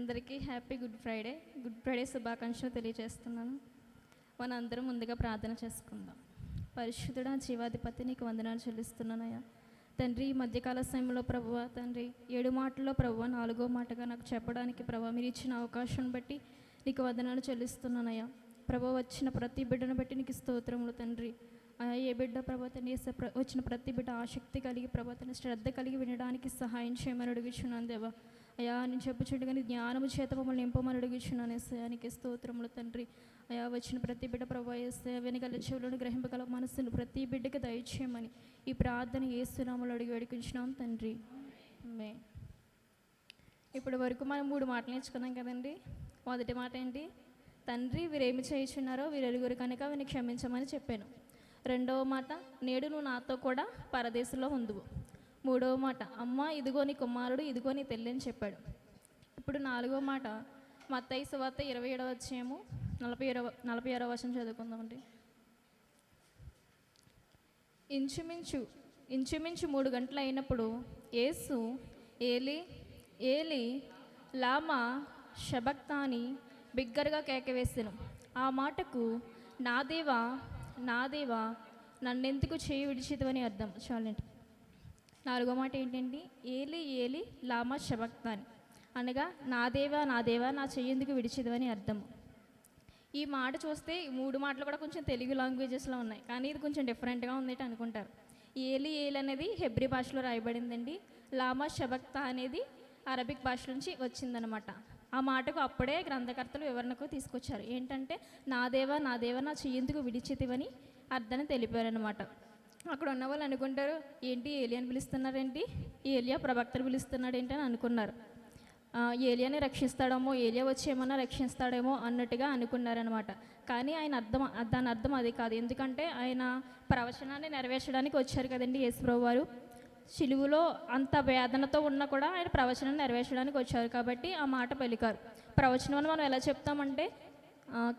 అందరికీ happy good Friday. Good Friday శుభాకాంక్షలు తెలియజేస్తున్నాను. మన అందరం ముందుగా ప్రార్థన చేసుకుందాం. పరిశుద్ధుడా జీవాధిపతి నీకు వందనాలు చెల్లిస్తున్నానయ్యా తండ్రి ఈ మధ్యకాల సమయంలో ప్రభువ తండ్రి ఏడు మాటల్లో ప్రభువ నాలుగో మాటగా నాకు చెప్పడానికి ప్రభు మీరు ఇచ్చిన అవకాశం బట్టి నీకు వందనాలు చెల్లిస్తున్నానయ్యా ప్రభు వచ్చిన ప్రతి బిడ్డను బట్టి నీకు స్తోత్రములు తండ్రి. ఏ బిడ్డ ప్రభాతని వేసే వచ్చిన ప్రతి బిడ్డ ఆసక్తి కలిగి ప్రభాతని శ్రద్ధ కలిగి వినడానికి సహాయం చేయమని అడుగుచున్నాను దేవా. అయా నేను చెప్పుచుండగా కానీ జ్ఞానము చేత మమ్మల్ని నింపమని అడుగుచున్నాను. ఎస్ఐనికి స్తోత్రములు తండ్రి. అయా వచ్చిన ప్రతి బిడ్డ ప్రభా ఎస్ఐ వెనకాల చెవులను గ్రహింపగల మనస్సును ప్రతి బిడ్డకి దయచేయమని ఈ ప్రార్థన ఏసునామలు అడిగి వేడుకుంటున్నాం తండ్రి. మే ఇప్పటి వరకు మనం మూడు మాటలు నేర్చుకున్నాం కదండి. మొదటి మాట ఏంటి? తండ్రి వీరేమి చేయించున్నారో వీరెరుగురు కనుక వీని క్షమించమని చెప్పాను. రెండవ మాట నేడు నువ్వు నాతో కూడా పరదేశంలో ఉందువు. మూడవ మాట అమ్మ ఇదిగో నీ కుమారుడు ఇదిగో నీ అని చెప్పాడు. ఇప్పుడు నాలుగో మాట మత్తయి సువార్త ఇరవై ఏడవ వచ్చేమో నలభై ఏడవ నలభై ఆరో వర్షం చదువుకుందామండి ఇంచుమించు ఇంచుమించు మూడు గంటలు అయినప్పుడు యేసు ఏలి ఏలి లామా షబక్తాని బిగ్గరగా కేకవేసాను ఆ మాటకు నా దేవా నా దేవా నన్నెందుకు చేయి విడిచితవని అర్థం. చాలండి. నాలుగో మాట ఏంటండి? ఏలి ఏలి లామా శబక్తాని అనగా నా దేవా నా దేవా నా చెయ్యేందుకు విడిచిదవని అర్థము. ఈ మాట చూస్తే మూడు మాటలు కూడా కొంచెం తెలుగు లాంగ్వేజెస్లో ఉన్నాయి. కానీ ఇది కొంచెం డిఫరెంట్గా ఉంది అనుకుంటారు. ఏలి ఏలి అనేది హెబ్రి భాషలో రాయబడిందండి. లామా షబక్తా అనేది అరబిక్ భాష నుంచి వచ్చిందనమాట. ఆ మాటకు అప్పుడే గ్రంథకర్తలు వివరణకు తీసుకొచ్చారు. ఏంటంటే నా దేవా నా దేవా నా చెయ్యేందుకు విడిచితివని అర్థాన్ని తెలిపారనమాట. అక్కడ ఉన్న వాళ్ళు అనుకుంటారు ఏంటి ఏలియాని పిలుస్తున్నారేంటి? ఏలియా ప్రవక్తలు పిలుస్తున్నాడేంటి? అని అనుకున్నారు. ఏలియాని రక్షిస్తాడేమో ఏలియా వచ్చి ఏమన్నా రక్షిస్తాడేమో అన్నట్టుగా అనుకున్నారనమాట కానీ ఆయన అర్థం దాని అర్థం అది కాదు. ఎందుకంటే ఆయన ప్రవచనాన్ని నెరవేర్చడానికి వచ్చారు కదండి యేసుప్రభు వారు. శిలువులో అంత వేదనతో ఉన్నా కూడా ఆయన ప్రవచనం నెరవేర్చడానికి వచ్చారు కాబట్టి ఆ మాట పలికారు. ప్రవచనం అని మనం ఎలా చెప్తామంటే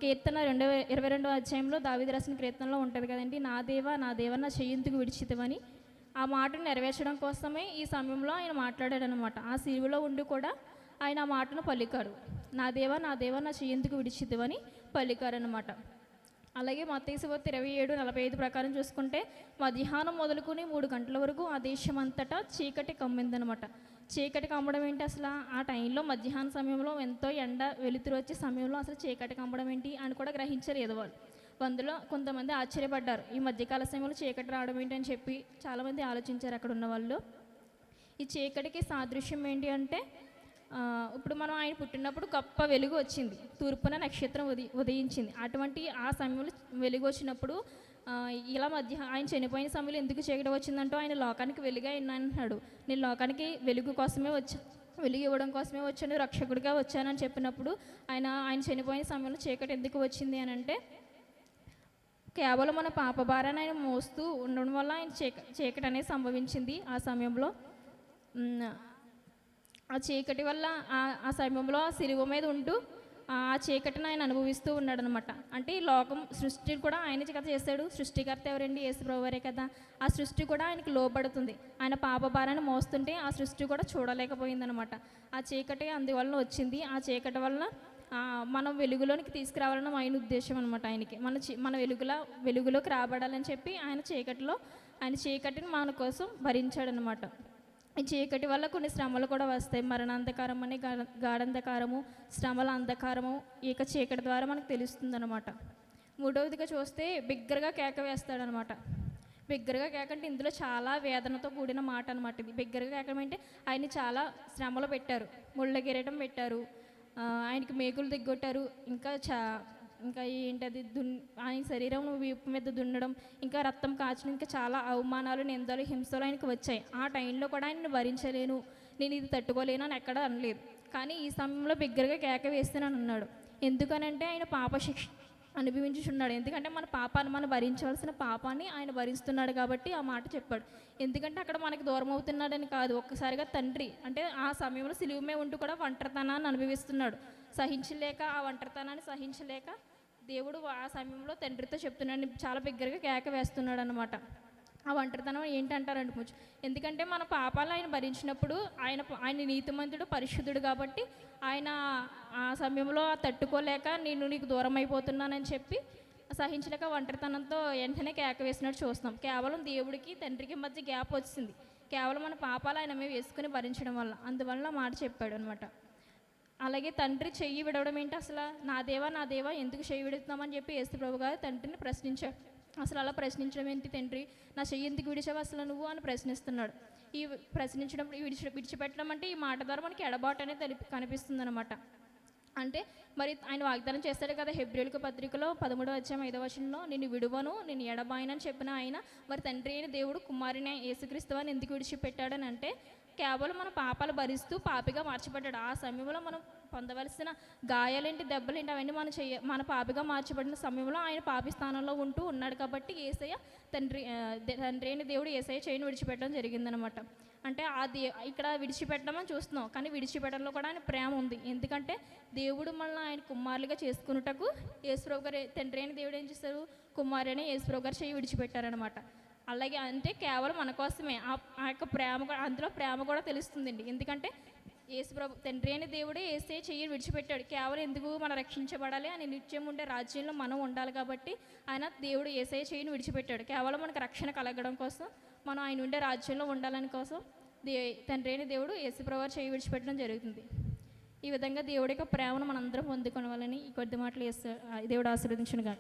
కీర్తన రెండు ఇరవై రెండవ అధ్యాయంలో దావిది రాసిన కీర్తనలో ఉంటుంది కదండి నా దేవా నా దేవ నా చెయ్యింతుకు విడిచితమని ఆ మాటను నెరవేర్చడం కోసమే ఈ సమయంలో ఆయన మాట్లాడాడు అనమాట ఆ సిలువలో ఉండి కూడా ఆయన ఆ మాటను పలికాడు. నా దేవా నా దేవా నా చెయ్యందుకు విడిచిద్దువని పలికారనమాట అలాగే మత్తేశ్వత ఇరవై ఏడు నలభై ఐదు ప్రకారం చూసుకుంటే మధ్యాహ్నం మొదలుకొని మూడు గంటల వరకు ఆ దేశం అంతటా చీకటి కమ్మిందనమాట. చీకటి కమ్మడం ఏంటి అసలు? ఆ టైంలో మధ్యాహ్న సమయంలో ఎంతో ఎండ వెలుతురు వచ్చే సమయంలో అసలు చీకటి కమ్మడం ఏంటి అని కూడా గ్రహించారు ఎదవారు అందులో కొంతమంది ఆశ్చర్యపడ్డారు. ఈ మధ్యకాల సమయంలో చీకటి రావడం ఏంటి అని చెప్పి చాలామంది ఆలోచించారు అక్కడ ఉన్న వాళ్ళు ఈ చీకటికి సాదృశ్యం ఏంటి అంటే ఇప్పుడు మనం ఆయన పుట్టినప్పుడు గొప్ప వెలుగు వచ్చింది. తూర్పున నక్షత్రం ఉది ఉదయించింది. అటువంటి ఆ సమయంలో వెలుగు వచ్చినప్పుడు ఇలా మధ్య ఆయన చనిపోయిన సమయంలో ఎందుకు చీకటి వచ్చిందంటూ ఆయన లోకానికి వెలుగా అయిన అంటున్నాడు నేను లోకానికి వెలుగు కోసమే వచ్చా వెలుగు ఇవ్వడం కోసమే వచ్చాను రక్షకుడిగా వచ్చానని చెప్పినప్పుడు ఆయన ఆయన చనిపోయిన సమయంలో చీకటి ఎందుకు వచ్చింది అని అంటే కేవలం మన పాప భారాన్ని ఆయన మోస్తూ ఉండడం వల్ల ఆయన చీక చీకటి అనేది సంభవించింది ఆ సమయంలో. ఆ చీకటి వల్ల ఆ- సమయంలో ఆ సిలువ మీద ఉంటూ ఆ చీకటిని ఆయన అనుభవిస్తూ ఉన్నాడు అనమాట అంటే ఈ లోకం సృష్టి కూడా ఆయన కదా చేశాడు. సృష్టికర్త ఎవరండి? యేసుప్రభువారే కదా. ఆ సృష్టి కూడా ఆయనకు లోబడుతుంది. ఆయన పాపభారాన్ని మోస్తుంటే ఆ సృష్టి కూడా చూడలేకపోయిందనమాట. ఆ చీకటి అందువలన వచ్చింది. ఆ చీకటి వల్ల మనం వెలుగులోనికి తీసుకురావాలని ఆయన ఉద్దేశం అనమాట ఆయనకి. మన చి- మన వెలుగులా వెలుగులోకి రాబడాలని చెప్పి ఆయన చీకటిలో ఆయన చీకటిని మన కోసం భరించాడనమాట. చీకటి వల్ల కొన్ని శ్రమలు కూడా వస్తాయి. మరణాంధకారం అని గాఢంధకారము శ్రమల అంధకారము ఇక చీకటి ద్వారా మనకు తెలుస్తుంది అనమాట మూడవదిగా చూస్తే బిగ్గరగా కేక వేస్తాడనమాట బిగ్గరగా కేక అంటే ఇందులో చాలా వేదనతో కూడిన మాట అనమాట ఇది. బిగ్గరగా కేకడం అంటే ఆయన చాలా శ్రమలు పెట్టారు. ముళ్ళ గిరటం పెట్టారు. ఆయనకి మేకులు దిగ్గొట్టారు. ఇంకా చా ఇంకా ఏంటది దున్ ఆయన శరీరం వీపు మీద దున్నడం ఇంకా రక్తం కాచడం ఇంకా చాలా అవమానాలు నిందలు హింసలు ఆయనకు వచ్చాయి. ఆ టైంలో కూడా ఆయన భరించలేను నేను ఇది తట్టుకోలేను అని ఎక్కడ అనలేదు. కానీ ఈ సమయంలో బిగ్గరగా కేక వేస్తానని అన్నాడు. ఎందుకనంటే ఆయన పాప శిక్ష అనుభవించుచున్నాడు. ఎందుకంటే మన పాపాన్ని మనం భరించవలసిన పాపాన్ని ఆయన భరిస్తున్నాడు కాబట్టి ఆ మాట చెప్పాడు. ఎందుకంటే అక్కడ మనకి దూరం అవుతున్నాడని కాదు. ఒక్కసారిగా తండ్రి అంటే ఆ సమయంలో సిలువమే ఉంటూ కూడా ఒంటరితనాన్ని అనుభవిస్తున్నాడు. సహించలేక ఆ ఒంటరితనాన్ని సహించలేక దేవుడు ఆ సమయంలో తండ్రితో చెప్తున్నాడు చాలా బిగ్గరగా కేక వేస్తున్నాడు అనమాట ఆ ఒంటరితనం ఏంటంటారు అనుకోవచ్చు ఎందుకంటే మన పాపాలు ఆయన భరించినప్పుడు ఆయన ఆయన నీతిమంతుడు పరిశుద్ధుడు కాబట్టి ఆయన ఆ సమయంలో తట్టుకోలేక నేను నీకు దూరం అయిపోతున్నానని చెప్పి సహించలేక ఒంటరితనంతో వెంటనే కేక వేసినట్టు చూస్తాం కేవలం దేవుడికి తండ్రికి మధ్య గ్యాప్ వచ్చింది. కేవలం మన పాపాలు ఆయన మీద వేసుకుని భరించడం వల్ల. అందువల్ల మాట చెప్పాడు అనమాట అలాగే తండ్రి చెయ్యి విడవడం ఏంటి? అసలు నా దేవా నా దేవా ఎందుకు చెయ్యి విడుతున్నామని చెప్పి యేసు ప్రభు గారు తండ్రిని ప్రశ్నించాడు అసలు అలా ప్రశ్నించడం ఏంటి తండ్రి? నా చెయ్యి ఎందుకు విడిచావు? అసలు నువ్వు అని ప్రశ్నిస్తున్నాడు. ఈ ప్రశ్నించడం విడిచి విడిచిపెట్టడం అంటే ఈ మాట ద్వారా మనకి ఎడబాటు అనేది తెలిపి కనిపిస్తుంది అనమాట అంటే మరి ఆయన వాగ్దానం చేస్తాడు కదా హెబ్రిల్కు పత్రికలో పదమూడు అధ్యాయం ఐదవ వచనంలో నేను విడువను నేను ఎడబాయనని చెప్పిన ఆయన మరి తండ్రి అయిన దేవుడు కుమారుని యేసుక్రీస్తు అని ఎందుకు విడిచిపెట్టాడని అంటే కేవలం మన పాపాలు భరిస్తూ పాపిగా మార్చబడ్డాడు. ఆ సమయంలో మనం పొందవలసిన గాయాలేంటి దెబ్బలేంటి అవన్నీ మనం చెయ్య మన పాపిగా మార్చబడిన సమయంలో ఆయన పాపి స్థానంలో ఉంటూ ఉన్నాడు కాబట్టి ఏసయ్య తండ్రి తండ్రి అయిన దేవుడు ఏసయ్య చేయని విడిచిపెట్టడం జరిగిందనమాట అంటే ఆ దే ఇక్కడ విడిచిపెట్టమని చూస్తున్నాం కానీ విడిచిపెట్టడంలో కూడా ఆయన ప్రేమ ఉంది. ఎందుకంటే దేవుడు మనల్ని ఆయన కుమారులుగా చేసుకున్నటకు యేసుప్రభు గారు తండ్రి అయిన దేవుడు ఏం చేశారు? కుమారు అని గారు చేయి విడిచిపెట్టారనమాట అలాగే అంటే కేవలం మన కోసమే. ఆ ఆ యొక్క ప్రేమ అందులో ప్రేమ కూడా తెలుస్తుందండి. ఎందుకంటే యేసుప్రభు తండ్రి అయిన దేవుడే ఏసే చెయ్యి విడిచిపెట్టాడు. కేవలం ఎందుకు మనం రక్షించబడాలి అని నిత్యం ఉండే రాజ్యంలో మనం ఉండాలి కాబట్టి ఆయన దేవుడు ఏసే చెయ్యిని విడిచిపెట్టాడు. కేవలం మనకు రక్షణ కలగడం కోసం మనం ఆయన ఉండే రాజ్యంలో ఉండాలని కోసం దే తండ్రి అయిన దేవుడు ఏసు ప్రభు చెయ్యి విడిచిపెట్టడం జరుగుతుంది. ఈ విధంగా దేవుడి యొక్క ప్రేమను మనందరం పొందుకోవాలని ఈ కొద్ది మాటలు యేసు- దేవుడు ఆశీర్వదించిన కానీ